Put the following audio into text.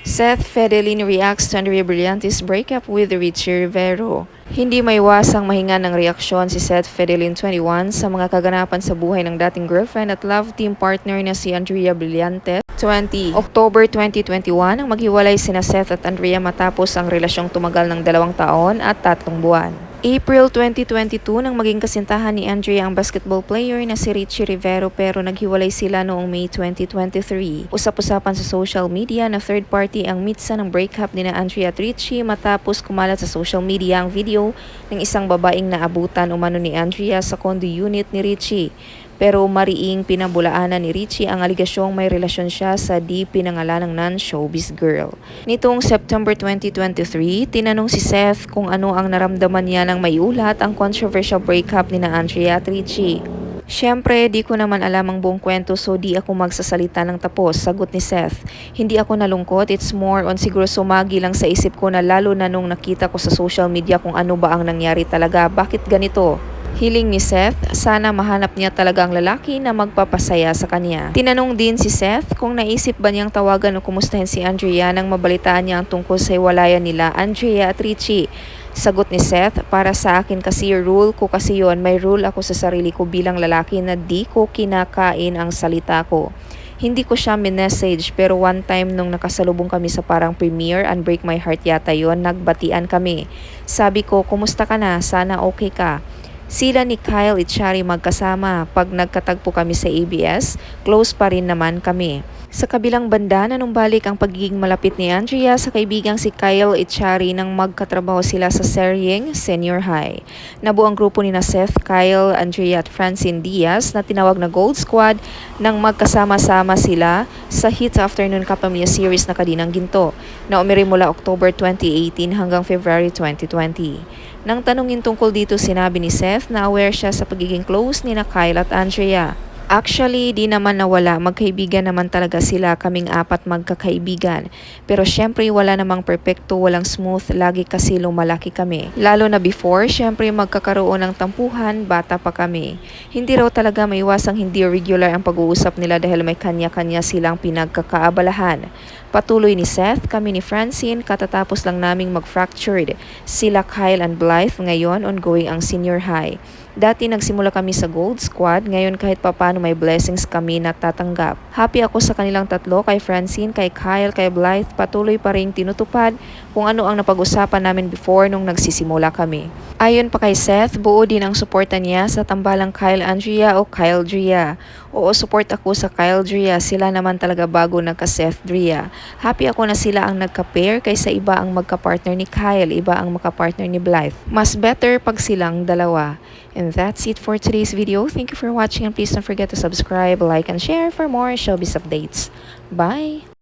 Seth Fedelin reacts to Andrea Brillante's breakup with Richie Rivero. Hindi may wasang mahinga ng reaksyon si Seth Fedelin 21 sa mga kaganapan sa buhay ng dating girlfriend at love team partner na si Andrea Brillante 20. October 2021 ang maghiwalay sina Seth at Andrea matapos ang relasyong tumagal ng dalawang taon at tatlong buwan. April 2022 nang maging kasintahan ni Andrea ang basketball player na si Richie Rivero pero naghiwalay sila noong May 2023. Usap-usapan sa social media na third party ang mitsa ng breakup ni na Andrea at Richie matapos kumalat sa social media ang video ng isang babaeng naabutan umano ni Andrea sa condo unit ni Richie. Pero mariing pinabulaanan ni Richie ang aligasyong may relasyon siya sa di pinangalanang non-showbiz girl. Nitong September 2023, tinanong si Seth kung ano ang naramdaman niya nang may ulat ang controversial breakup ni na Andrea at Richie. Siyempre, di ko naman alam ang buong kwento so di ako magsasalita ng tapos, sagot ni Seth. Hindi ako nalungkot, it's more on siguro sumagi lang sa isip ko na lalo na nung nakita ko sa social media kung ano ba ang nangyari talaga, bakit ganito? Hiling ni Seth, sana mahanap niya talaga ang lalaki na magpapasaya sa kanya. Tinanong din si Seth kung naisip ba niyang tawagan o kumustahin si Andrea nang mabalitaan niya ang tungkol sa iwalayan nila Andrea at Richie. Sagot ni Seth, para sa akin kasi rule ko kasi yon may rule ako sa sarili ko bilang lalaki na di ko kinakain ang salita ko. Hindi ko siya minessage pero one time nung nakasalubong kami sa parang premiere and break my heart yata yon nagbatian kami. Sabi ko, kumusta ka na? Sana okay ka. Sila ni Kyle Ichari magkasama. Pag nagkatagpo kami sa ABS, close pa rin naman kami. Sa kabilang banda, nanumbalik ang pagiging malapit ni Andrea sa kaibigang si Kyle Ichari nang magkatrabaho sila sa Seryeng Senior High. Nabuo ang grupo ni na Seth, Kyle, Andrea at Francine Diaz na tinawag na Gold Squad nang magkasama-sama sila sa Hit Afternoon Kapamilya Series na Kadinang Ginto na umiri mula October 2018 hanggang February 2020. Nang tanungin tungkol dito, sinabi ni Seth na aware siya sa pagiging close ni na Kyle at Andrea. Actually, di naman nawala. Magkaibigan naman talaga sila, kaming apat magkakaibigan. Pero syempre wala namang perpekto, walang smooth, lagi kasi lumalaki kami. Lalo na before, syempre magkakaroon ng tampuhan, bata pa kami. Hindi raw talaga maiwasang hindi regular ang pag-uusap nila dahil may kanya-kanya silang pinagkakaabalahan. Patuloy ni Seth, kami ni Francine, katatapos lang naming mag-fractured. Sila Kyle and Blythe, ngayon ongoing ang senior high. Dati nagsimula kami sa Gold Squad, ngayon kahit papano may blessings kami na tatanggap. Happy ako sa kanilang tatlo, kay Francine, kay Kyle, kay Blythe, patuloy pa rin tinutupad kung ano ang napag-usapan namin before nung nagsisimula kami. Ayon pa kay Seth, buo din ang suporta niya sa tambalang Kyle Andrea o Kyle Drea. Oo, support ako sa Kyle Drea, sila naman talaga bago nagka-Seth Drea. Happy ako na sila ang nagka-pair kaysa iba ang magka-partner ni Kyle, iba ang magka-partner ni Blythe. Mas better pag silang dalawa. And that's it for today's video. Thank you for watching and please don't forget to subscribe, like, and share for more showbiz updates. Bye!